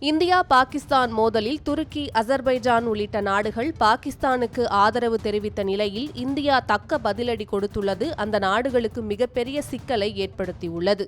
India Pakistan மோதலில் துருக்கி அசர்பைஜான் உள்ளிட்ட நாடுகள் பாகிஸ்தானுக்கு ஆதரவு தெரிவித்த நிலையில் இந்தியா தக்க பதிலடி கொடுத்துள்ளது. அந்த நாடுகளுக்கு மிகப்பெரிய சிக்கலை ஏற்படுத்தியுள்ளது.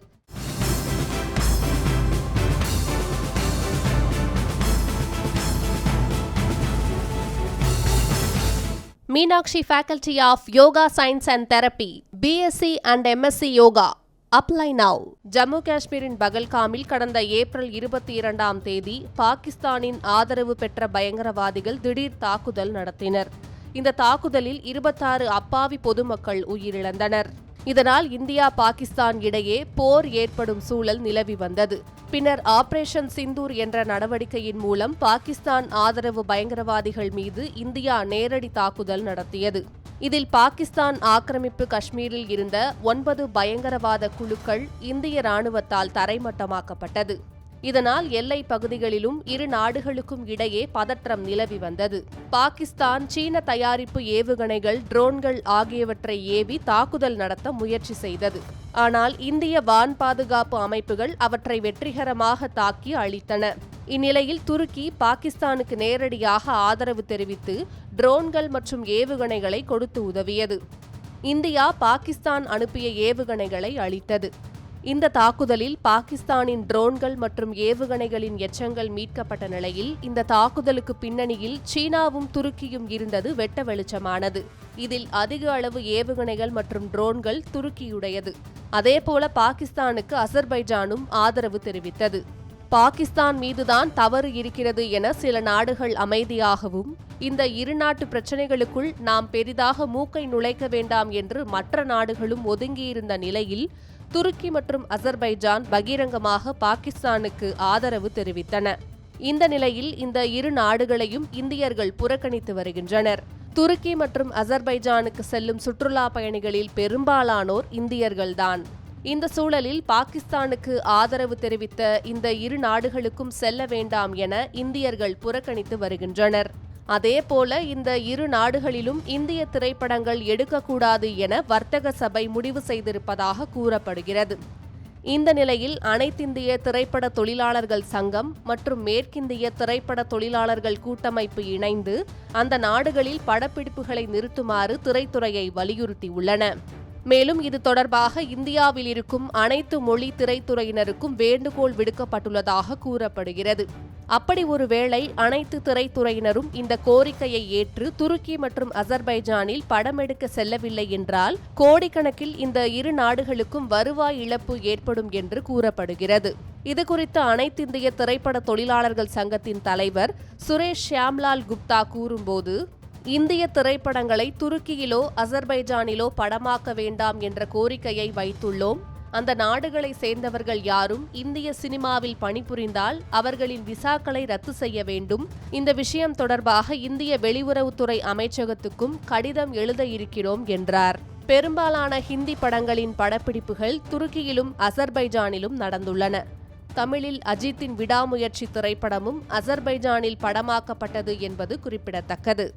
Meenakshi faculty of yoga science and therapy BSc and MSc yoga apply now Jammu காஷ்மீரின் பகல்காமில் கடந்த ஏப்ரல் இருபத்தி இரண்டாம் தேதி பாகிஸ்தானின் ஆதரவு பெற்ற பயங்கரவாதிகள் திடீர் தாக்குதல் நடத்தினர். இந்த தாக்குதலில் இருபத்தாறு அப்பாவி பொதுமக்கள் உயிரிழந்தனர். இதனால் இந்தியா பாகிஸ்தான் இடையே போர் ஏற்படும் சூழல் நிலவி வந்தது. பின்னர் ஆபரேஷன் சிந்தூர் என்ற நடவடிக்கையின் மூலம் பாகிஸ்தான் ஆதரவு பயங்கரவாதிகள் மீது இந்தியா நேரடி தாக்குதல் நடத்தியது. இதில் பாகிஸ்தான் ஆக்கிரமிப்பு காஷ்மீரில் இருந்த ஒன்பது பயங்கரவாத குழுக்கள் இந்திய ராணுவத்தால் தரைமட்டமாக்கப்பட்டது. இதனால் எல்லை பகுதிகளிலும் இரு நாடுகளுக்கும் இடையே பதற்றம் நிலவி வந்தது. பாகிஸ்தான் சீன தயாரிப்பு ஏவுகணைகள் ட்ரோன்கள் ஆகியவற்றை ஏவி தாக்குதல் நடத்த முயற்சி செய்தது. ஆனால் இந்திய வான் பாதுகாப்பு அமைப்புகள் அவற்றை வெற்றிகரமாக தாக்கி அழித்தன. இந்நிலையில் துருக்கி பாகிஸ்தானுக்கு நேரடியாக ஆதரவு தெரிவித்து ட்ரோன்கள் மற்றும் ஏவுகணைகளை கொடுத்து உதவியது. இந்தியா பாகிஸ்தான் அனுப்பிய ஏவுகணைகளை அளித்தது இந்த தாக்குதலில் பாகிஸ்தானின் ட்ரோன்கள் மற்றும் ஏவுகணைகளின் எச்சங்கள் மீட்கப்பட்ட நிலையில் இந்த தாக்குதலுக்கு பின்னணியில் சீனாவும் துருக்கியும் இருந்தது வெட்ட வெளிச்சமானது. இதில் அதிக அளவு ஏவுகணைகள் மற்றும் ட்ரோன்கள் துருக்கியுடையது. அதேபோல பாகிஸ்தானுக்கு அசர்பைஜானும் ஆதரவு தெரிவித்தது. பாகிஸ்தான் மீதுதான் தவறு இருக்கிறது என சில நாடுகள் அமைதியாகவும் இந்த இரு நாட்டு பிரச்சினைகளுக்குள் நாம் பெரிதாக மூக்கை நுழைக்க வேண்டாம் என்று மற்ற நாடுகளும் ஒதுங்கியிருந்த நிலையில் துருக்கி மற்றும் அசர்பைஜான் பகிரங்கமாக பாகிஸ்தானுக்கு ஆதரவு தெரிவித்தன. இந்த நிலையில் இந்த இரு நாடுகளையும் இந்தியர்கள் புறக்கணித்து வருகின்றனர். துருக்கி மற்றும் அசர்பைஜானுக்கு செல்லும் சுற்றுலா பயணிகளில் பெரும்பாலானோர் இந்தியர்கள்தான். இந்த சூழலில் பாகிஸ்தானுக்கு ஆதரவு தெரிவித்த இந்த இரு நாடுகளுக்கும் செல்ல வேண்டாம் என இந்தியர்கள் புறக்கணித்து வருகின்றனர். அதேபோல இந்த இரு நாடுகளிலும் இந்திய திரைப்படங்கள் எடுக்கக்கூடாது என வர்த்தக சபை முடிவு செய்திருப்பதாக கூறப்படுகிறது. இந்த நிலையில் அனைத்திந்திய திரைப்பட தொழிலாளர்கள் சங்கம் மற்றும் மேற்கிந்திய திரைப்பட தொழிலாளர்கள் கூட்டமைப்பு இணைந்து அந்த நாடுகளில் படப்பிடிப்புகளை நிறுத்துமாறு திரைத்துறையை வலியுறுத்தியுள்ளன. மேலும் இது தொடர்பாக இந்தியாவில் இருக்கும் அனைத்து மொழி திரைத்துறையினருக்கும் வேண்டுகோள் விடுக்கப்பட்டுள்ளதாக கூறப்படுகிறது. அப்படி ஒருவேளை அனைத்து திரைத்துறையினரும் இந்த கோரிக்கையை ஏற்று துருக்கி மற்றும் அசர்பைஜானில் படம் எடுக்க செல்லவில்லை என்றால் கோடிக்கணக்கில் இந்த இரு நாடுகளுக்கும் வருவாய் இழப்பு ஏற்படும் என்று கூறப்படுகிறது. இதுகுறித்து அனைத்திந்திய திரைப்பட தொழிலாளர்கள் சங்கத்தின் தலைவர் சுரேஷ் ஷியாம்லால் குப்தா கூறும்போது இந்திய திரைப்படங்களை துருக்கியிலோ அசர்பைஜானிலோ படமாக்க வேண்டாம் என்ற கோரிக்கையை வைத்துள்ளோம். அந்த நாடுகளை சேர்ந்தவர்கள் யாரும் இந்திய சினிமாவில் பணிபுரிந்தால் அவர்களின் விசாக்களை ரத்து செய்ய வேண்டும். இந்த விஷயம் தொடர்பாக இந்திய வெளியுறவுத்துறை அமைச்சகத்துக்கும் கடிதம் எழுத இருக்கிறோம் என்றார். பெரும்பாலான ஹிந்தி படங்களின் படப்பிடிப்புகள் துருக்கியிலும் அசர்பைஜானிலும் நடந்துள்ளன. தமிழில் அஜித்தின் விடாமுயற்சி திரைப்படமும் அசர்பைஜானில் படமாக்கப்பட்டது என்பது குறிப்பிடத்தக்கது.